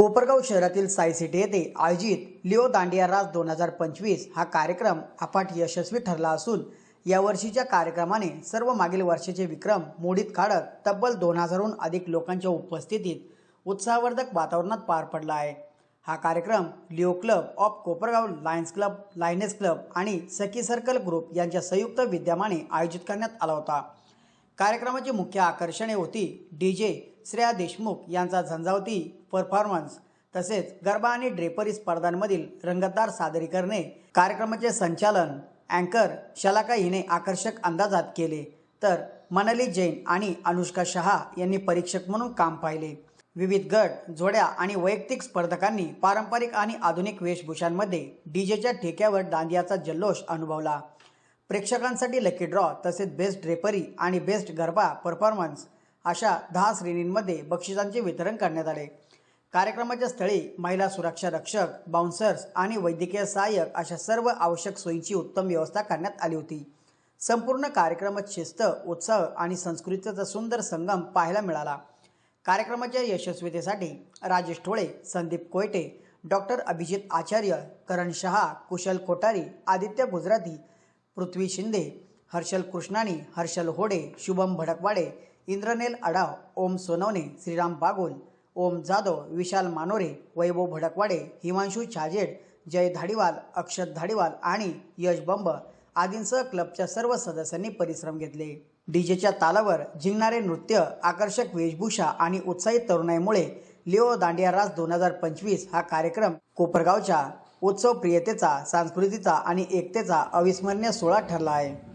कोपरगाव शहरातील साई सिटी येथे आयोजित लिओ दांडिया राज दोन हजार पंचवीस हा कार्यक्रम अफाट यशस्वी ठरला असून या वर्षीच्या कार्यक्रमाने सर्व मागील वर्षाचे विक्रम मोडीत काढत तब्बल दोन हजारहून अधिक लोकांच्या उपस्थितीत उत्साहवर्धक वातावरणात पार पडला आहे. हा कार्यक्रम Leo club of Kopargaon lions club lioness club आणि सखी सर्कल ग्रुप यांच्या संयुक्त विद्यमाने आयोजित करण्यात आला होता. कार्यक्रमाची मुख्य आकर्षणे होती डी जे श्रेया देशमुख यांचा झंझावती परफॉर्मन्स तसेच गरबा आणि ड्रेपरी स्पर्धांमधील रंगतदार सादरीकरणे. कार्यक्रमाचे संचालन अँकर शलाका हिने आकर्षक अंदाजात केले. तर मनाली जैन आणि अनुष्का शहा यांनी परीक्षक म्हणून काम पाहिले. विविध गट जोड्या आणि वैयक्तिक स्पर्धकांनी पारंपरिक आणि आधुनिक वेशभूषांमध्ये डीजेच्या ठेक्यावर दांडियाचा जल्लोष अनुभवला. प्रेक्षकांसाठी लकी ड्रॉ तसेच बेस्ट ड्रेपरी आणि बेस्ट गरबा परफॉर्मन्स अशा दहा श्रेणींमध्ये बक्षिसांचे वितरण करण्यात आले. कार्यक्रमाच्या स्थळी महिला सुरक्षा रक्षक बाउन्सर्स आणि वैद्यकीय सहाय्यक अशा सर्व आवश्यक सोयींची उत्तम व्यवस्था करण्यात आली होती. संपूर्ण कार्यक्रमात शिस्त उत्साह आणि संस्कृतीचा सुंदर संगम पाहायला मिळाला. कार्यक्रमाच्या यशस्वीतेसाठी राजेश ठोळे संदीप कोयटे डॉक्टर अभिजित आचार्य करण शहा कुशल कोठारी आदित्य गुजराती पृथ्वी शिंदे हर्षल कृष्णानी हर्षल होडे शुभम भडकवाडे इंद्रनेल अडाव ओम सोनवणे श्रीराम बागुल ओम जाधव विशाल मानोरे वैभव भडकवाडे हिमांशू छाजेड जय धाडीवाल अक्षत धाडीवाल आणि यश बंब आदींसह क्लबच्या सर्व सदस्यांनी परिश्रम घेतले. डीजेच्या तालावर जिंकणारे नृत्य आकर्षक वेशभूषा आणि उत्साहित तरुणाईमुळे लिओ दांडिया रास दोन हजार पंचवीस हा कार्यक्रम कोपरगावच्या उत्सव प्रियतेचा सांस्कृतीचा आणि एकतेचा अविस्मरणीय सोहळा ठरला आहे.